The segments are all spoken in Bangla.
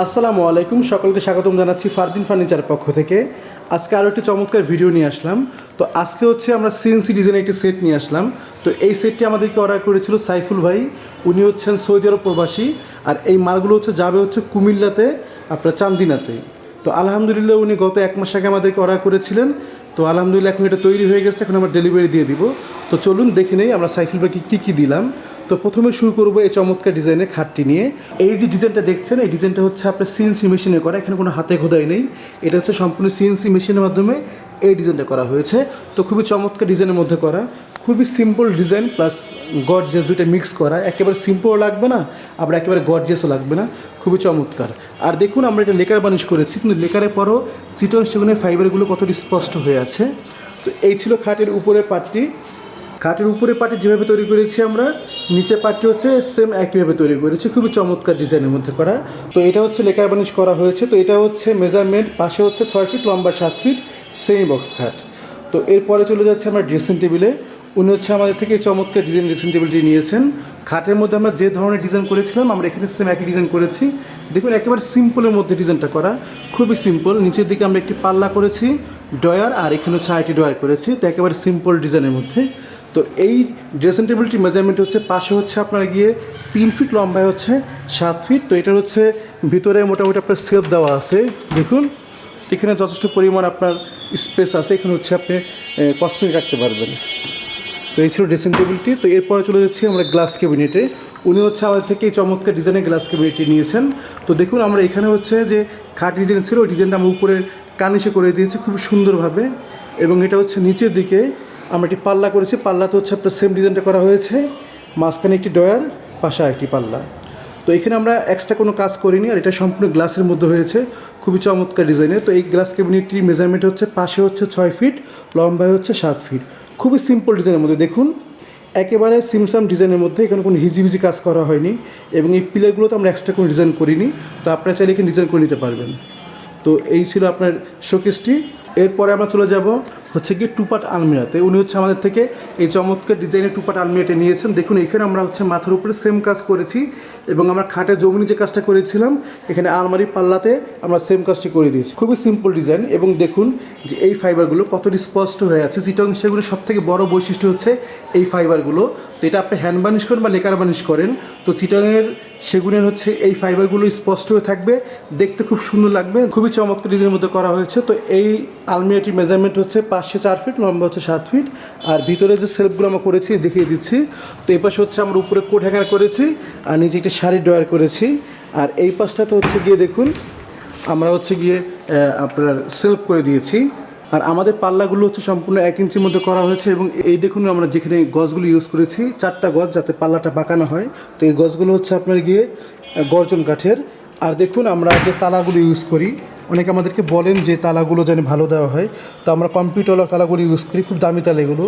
আসসালামু আলাইকুম, সকলকে স্বাগতম জানাচ্ছি ফারদিন ফার্নিচার পক্ষ থেকে। আজকে আরও একটি চমৎকার ভিডিও নিয়ে আসলাম। তো আজকে হচ্ছে আমরা সিএনসি ডিজাইনের একটি সেট নিয়ে আসলাম। তো এই সেটটি আমাদেরকে অর্ডার করেছিল সাইফুল ভাই। উনি হচ্ছেন সৌদি আরব প্রবাসী। আর এই মালগুলো হচ্ছে, যাবে হচ্ছে কুমিল্লাতে, আপনার চান্দিনাতে। তো আলহামদুলিল্লাহ উনি গত এক মাস আগে আমাদেরকে অর্ডার করেছিলেন। তো আলহামদুলিল্লাহ এখন এটা তৈরি হয়ে গেছে, এখন আমরা ডেলিভারি দিয়ে দিব। তো চলুন দেখে নেই আমরা সাইফুল ভাইকে কী কী দিলাম। তো প্রথমে শুরু করব এই চমৎকার ডিজাইনের খাটটি নিয়ে। এই যে ডিজাইনটা দেখছেন, এই ডিজাইনটা হচ্ছে আপনার সিএনসি মেশিনে করা, এখানে কোনো হাতে খোদাই নেই। এটা হচ্ছে সম্পূর্ণ সিএনসি মেশিনের মাধ্যমে এই ডিজাইনটা করা হয়েছে। তো খুবই চমৎকার ডিজাইনের মধ্যে করা, খুবই সিম্পল ডিজাইন প্লাস গর্জিয়াস দুইটা মিক্স করা। একেবারে সিম্পলও লাগবে না, আবার একেবারে গর্জিয়াসও লাগবে না, খুবই চমৎকার। আর দেখুন, আমরা এটা লেকার বানিশ করেছি, কিন্তু লেকারের পরও চিটন সেগুনের ফাইবারগুলো কতটি স্পষ্ট হয়ে আছে। তো এই ছিল খাটের উপরের পার্টটি খাটের উপরে পার্টি যেভাবে তৈরি করেছি আমরা, নিচে পার্টটি হচ্ছে সেম একইভাবে তৈরি করেছি, খুবই চমৎকার ডিজাইনের মধ্যে করা। তো এটা হচ্ছে লেকার বানিশ করা হয়েছে, তো এটা হচ্ছে মেজারমেন্ট পাশে হচ্ছে ছয় ফিট লম্বা সাত ফিট সেমি বক্স খাট তো এরপরে চলে যাচ্ছে আমরা ড্রেসিং টেবিলে উনি হচ্ছে আমাদের থেকে চমৎকার ডিজাইন ড্রেসিং টেবিলটি নিয়েছেন। খাটের মধ্যে আমরা যে ধরনের ডিজাইন করেছিলাম, আমরা এখানে সেম একই ডিজাইন করেছি। দেখুন, একেবারে সিম্পলের মধ্যে ডিজাইনটা করা, খুবই সিম্পল নিচের দিকে আমরা একটি পাল্লা করেছি ডয়ার আর এখানে হচ্ছে আইটি ডয়ার করেছি। তো একেবারে সিম্পল ডিজাইনের মধ্যে। তো এই ড্রেসিং টেবিলটি মেজারমেন্ট হচ্ছে, পাশে হচ্ছে আপনার গিয়ে তিন ফিট লম্বায় হচ্ছে সাত ফিট তো এটার হচ্ছে ভিতরে মোটামুটি আপনার সেলফ দেওয়া আছে। দেখুন, এখানে যথেষ্ট পরিমাণ আপনার স্পেস আছে, এখানে হচ্ছে আপনি কসমেটিক রাখতে পারবেন। তো এই ছিল ড্রেসিং টেবিলটি তো এরপরে চলে যাচ্ছি আমরা গ্লাস ক্যাবিনেটে উনি হচ্ছে আমাদের থেকে এই চমৎকার ডিজাইনের গ্লাস ক্যাবিনেটটি নিয়েছেন। তো দেখুন, আমরা এখানে হচ্ছে যে খাট ডিজাইন ছিল, ওই ডিজাইনটা আমরা উপরে কানিশে করে দিয়েছি খুব সুন্দরভাবে। এবং এটা হচ্ছে নিচের দিকে আমরা একটি পাল্লা করেছি, পাল্লাতে হচ্ছে আপনার সেম ডিজাইনটা করা হয়েছে, মাঝখানে একটি ডয়ার পাশে একটি পাল্লা। তো এখানে আমরা এক্সট্রা কোনো কাজ করিনি, আর এটা সম্পূর্ণ গ্লাসের মধ্যে হয়েছে, খুবই চমৎকার ডিজাইনের তো এই গ্লাস ক্যাবিনেটটির মেজারমেন্ট হচ্ছে, পাশে হচ্ছে ছয় ফিট লম্বায় হচ্ছে সাত ফিট খুবই সিম্পল ডিজাইনের মধ্যে দেখুন, একেবারে সিমসাম ডিজাইনের মধ্যে এখানে কোনো হিজিবিজি কাজ করা হয়নি, এবং এই পিলারগুলোতে আমরা এক্সট্রা কোনো ডিজাইন করিনি, তো আপনারা চাইলে এখানে ডিজাইন করে নিতে পারবেন। তো এই ছিল আপনার শোকেসটি এরপরে আমরা চলে যাব হচ্ছে গিয়ে টুপাট আলমিরাতে। উনি হচ্ছে আমাদের থেকে এই চমৎকার ডিজাইনের টুপাট আলমিরাটা নিয়েছেন। দেখুন, এখানে আমরা হচ্ছে মাথার উপরে সেম কাজ করেছি এবং আমরা খাটে জমিনি যে কাজটা করেছিলাম, এখানে আলমারি পাল্লাতে আমরা সেম কাজটি করে দিয়েছি। খুবই সিম্পল ডিজাইন এবং দেখুন যে এই ফাইবারগুলো কতটি স্পষ্ট হয়ে আছে। চিটং সেগুলো সব থেকে বড় বৈশিষ্ট্য হচ্ছে এই ফাইবারগুলো তো এটা আপনি হ্যান্ড বানিশ করেন বা লেকার বানিশ করেন। তো চিটংয়ের, সেগুনের হচ্ছে এই ফাইবারগুলো স্পষ্ট হয়ে থাকবে। দেখতে খুব সুন্দর লাগবে। খুবই চমৎকার ডিজাইনের মধ্যে করা হয়েছে। তো এই আলমিরাটির মেজারমেন্ট হচ্ছে পাঁচশো চার ফিট লম্বা হচ্ছে সাত ফিট আর ভিতরে যে সেলফগুলো আমরা করেছি, দেখিয়ে দিচ্ছি। তো এই পাশে হচ্ছে আমরা উপরে কোট হ্যাঙ্গার করেছি, আর নিচে একটি শাড়ি ড্রয়ার করেছি। আর এই পাশটাতে হচ্ছে গিয়ে দেখুন, আমরা হচ্ছে গিয়ে আপনার সেলফ করে দিয়েছি। আর আমাদের পাল্লাগুলো হচ্ছে সম্পূর্ণ এক ইঞ্চির মধ্যে করা হয়েছে এবং এই দেখুন আমরা যেখানে গজগুলো ইউজ করেছি, চারটা গজ যাতে পাল্লাটা বাঁকানো হয়। তো এই গজগুলো হচ্ছে আপনার গিয়ে গর্জন কাঠের। আর দেখুন আমরা যে তালাগুলো ইউজ করি অনেকে আমাদেরকে বলেন যে তালাগুলো যেন ভালো দেওয়া হয়। তো আমরা কম্পিউটার তালাগুলো ইউজ করি, খুব দামি তালা এগুলো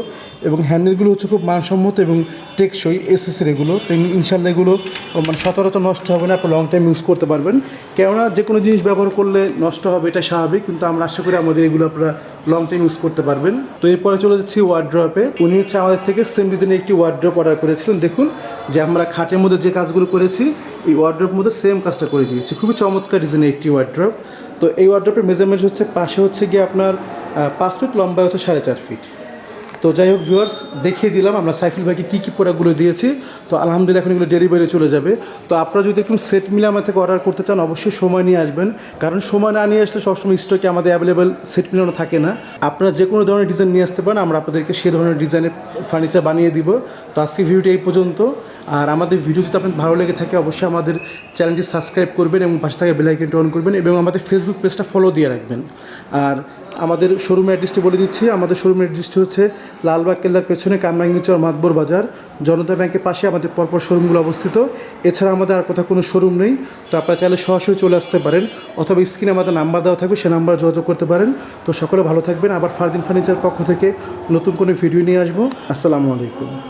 এবং হ্যান্ডেলগুলো হচ্ছে খুব মানসম্মত এবং টেকসই এসএসের এগুলো। ইনশাল্লাহ এগুলো মানে সচরাচর নষ্ট হবে না, আপনি লং টাইম ইউজ করতে পারবেন। কেননা যে কোনো জিনিস ব্যবহার করলে নষ্ট হবে, এটা স্বাভাবিক। কিন্তু আমরা আশা করি আমাদের এগুলো আপনারা লং টাইম ইউজ করতে পারবেন। তো এরপরে চলে যাচ্ছি ওয়ার্ড্রপে উনি হচ্ছে আমাদের থেকে সেম ডিজাইনের একটি ওয়ার্ড্রপ অর্ডার করেছিলেন। দেখুন যে আমরা খাটের মধ্যে যে কাজগুলো করেছি, এই ওয়ার্ড্রপের মধ্যে সেম কাজটা করে দিয়েছি। খুবই চমৎকার ডিজাইনের একটি ওয়ার্ড্রপ তো এই ওয়ার্ড্রপের মেজারমেন্ট হচ্ছে, পাশে হচ্ছে গিয়ে আপনার পাঁচ ফিট লম্বা হচ্ছে সাড়ে চার ফিট তো যাই হোক ভিউয়ার্স দেখিয়ে দিলাম আমরা সাইফুল ভাইকে কী কী প্রোডাক্টগুলো দিয়েছি। তো আলহামদুলিল্লাহ এখন এগুলো ডেলিভারি চলে যাবে। তো আপনারা যদি একটু সেট মিলে আমার থেকে অর্ডার করতে চান, অবশ্যই সময় নিয়ে আসবেন। কারণ সময় না নিয়ে আসলে সবসময় স্টকে আমাদের অ্যাভেলেবেল সেট মিলানো থাকে না। আপনারা যে কোনো ধরনের ডিজাইন নিয়ে আসতে পারেন, আমরা আপনাদেরকে সে ধরনের ডিজাইনের ফার্নিচার বানিয়ে দিব। তো আজকে ভিডিওটি এই পর্যন্ত। আর আমাদের ভিডিও যদি আপনার ভালো লেগে থাকে, অবশ্যই আমাদের চ্যানেলটি সাবস্ক্রাইব করবেন এবং পাশে থেকে বেলাইকনটি অন করবেন এবং আমাদের ফেসবুক পেজটা ফলো দিয়ে রাখবেন। আর আমাদের শোরুমের অ্যাড্রেসটি বলে দিচ্ছি। আমাদের শোরুমের অ্যাড্রেসটি হচ্ছে লালবাগ কেল্লার পেছনে কামরাঙ্গিচর মাতবর বাজার। জনতা ব্যাংকের পাশে আমাদের পরপর শোরুমগুলো অবস্থিত। এছাড়া আমাদের আর কোথাও কোনো শোরুম নেই। তো আপনারা চাইলে সরাসরি চলে আসতে পারেন। অথবা স্ক্রিনে আমাদের নাম্বার দেওয়া থাকবে, সে নাম্বার যোগাযোগ করতে পারেন। তো সকলে ভালো থাকবেন। আবার ফারদিন ফার্নিচার পক্ষ থেকে নতুন কোনো ভিডিও নিয়ে আসব। আসসালামু আলাইকুম।